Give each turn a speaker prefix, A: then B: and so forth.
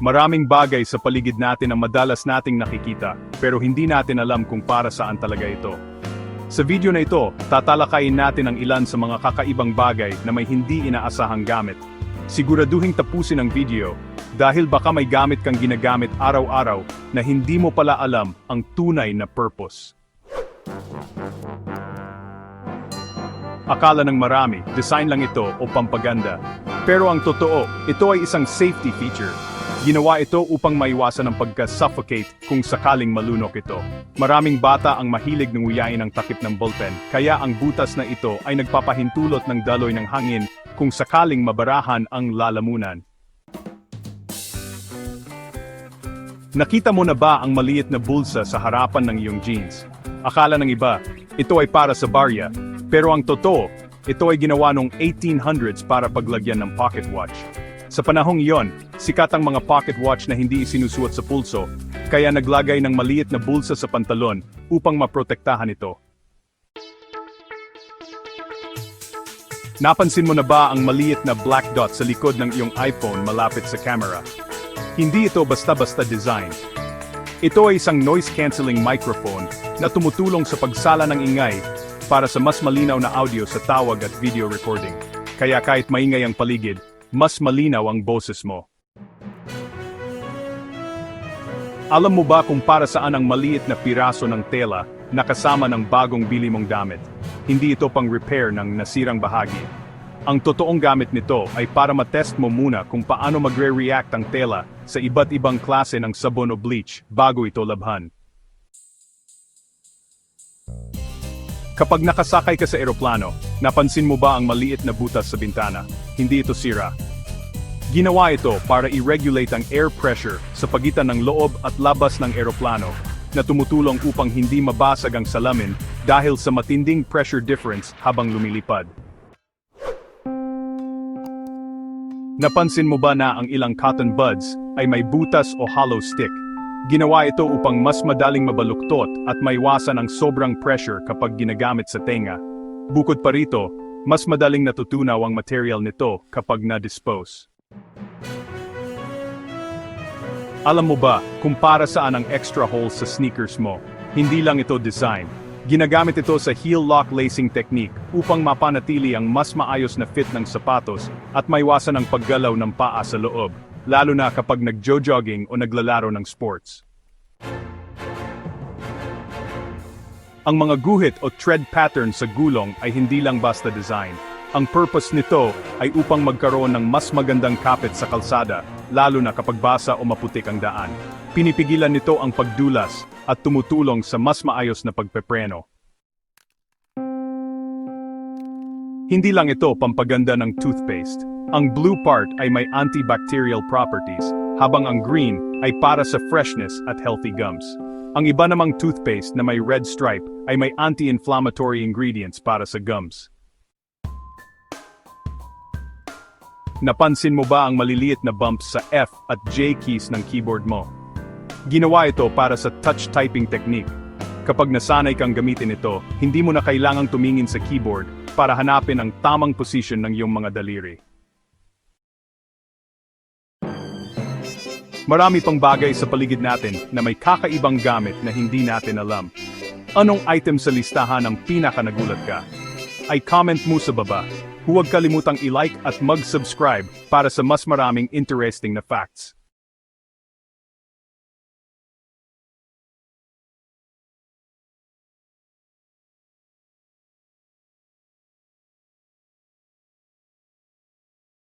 A: Maraming bagay sa paligid natin ang madalas nating nakikita, pero hindi natin alam kung para saan talaga ito. Sa video na ito, tatalakayin natin ang ilan sa mga kakaibang bagay na may hindi inaasahang gamit. Siguraduhing tapusin ang video, dahil baka may gamit kang ginagamit araw-araw na hindi mo pala alam ang tunay na purpose. Akala ng marami, design lang ito o pampaganda. Pero ang totoo, ito ay isang safety feature. Ginawa ito upang maiwasan ang pagka-suffocate kung sakaling malunok ito. Maraming bata ang mahilig ng uyain ng takip ng ballpen, kaya ang butas na ito ay nagpapahintulot ng daloy ng hangin kung sakaling mabarahan ang lalamunan. Nakita mo na ba ang maliit na bulsa sa harapan ng iyong jeans? Akala ng iba, ito ay para sa barya, pero ang totoo, ito ay ginawa noong 1800s para paglagyan ng pocket watch. Sa panahong iyon, sikat ang mga pocket watch na hindi isinusuot sa pulso, kaya naglagay ng maliit na bulsa sa pantalon upang maprotektahan ito. Napansin mo na ba ang maliit na black dot sa likod ng iyong iPhone malapit sa camera? Hindi ito basta-basta design. Ito ay isang noise-canceling microphone na tumutulong sa pagsala ng ingay para sa mas malinaw na audio sa tawag at video recording. Kaya kahit maingay ang paligid, mas malinaw ang boses mo. Alam mo ba kung para saan ang maliit na piraso ng tela na kasama ng bagong bili mong damit? Hindi ito pang repair ng nasirang bahagi. Ang totoong gamit nito ay para matest mo muna kung paano magre-react ang tela sa iba't ibang klase ng sabon o bleach bago ito labhan. Kapag nakasakay ka sa eroplano, napansin mo ba ang maliit na butas sa bintana? Hindi ito sira. Ginawa ito para i-regulate ang air pressure sa pagitan ng loob at labas ng eroplano na tumutulong upang hindi mabasag ang salamin dahil sa matinding pressure difference habang lumilipad. Napansin mo ba na ang ilang cotton buds ay may butas o hollow stick? Ginawa ito upang mas madaling mabaluktot at maiwasan ang sobrang pressure kapag ginagamit sa tenga. Bukod pa rito, mas madaling natutunaw ang material nito kapag na-dispose. Alam mo ba kung para saan ang extra holes sa sneakers mo? Hindi lang ito design. Ginagamit ito sa heel lock lacing technique upang mapanatili ang mas maayos na fit ng sapatos at maiwasan ang paggalaw ng paa sa loob, lalo na kapag nag-jogging o naglalaro ng sports. Ang mga guhit o tread pattern sa gulong ay hindi lang basta design. Ang purpose nito ay upang magkaroon ng mas magandang kapit sa kalsada, lalo na kapag basa o maputik ang daan. Pinipigilan nito ang pagdulas at tumutulong sa mas maayos na pagpepreno. Hindi lang ito pampaganda ng toothpaste. Ang blue part ay may antibacterial properties, habang ang green ay para sa freshness at healthy gums. Ang iba namang toothpaste na may red stripe ay may anti-inflammatory ingredients para sa gums. Napansin mo ba ang maliliit na bumps sa F at J keys ng keyboard mo? Ginawa ito para sa touch typing technique. Kapag nasanay kang gamitin ito, hindi mo na kailangang tumingin sa keyboard para hanapin ang tamang position ng iyong mga daliri. Marami pang bagay sa paligid natin na may kakaibang gamit na hindi natin alam. Anong item sa listahan ang pinaka nagulat ka? Ay comment mo sa baba. Huwag kalimutang i-like at mag-subscribe para sa mas maraming interesting na facts.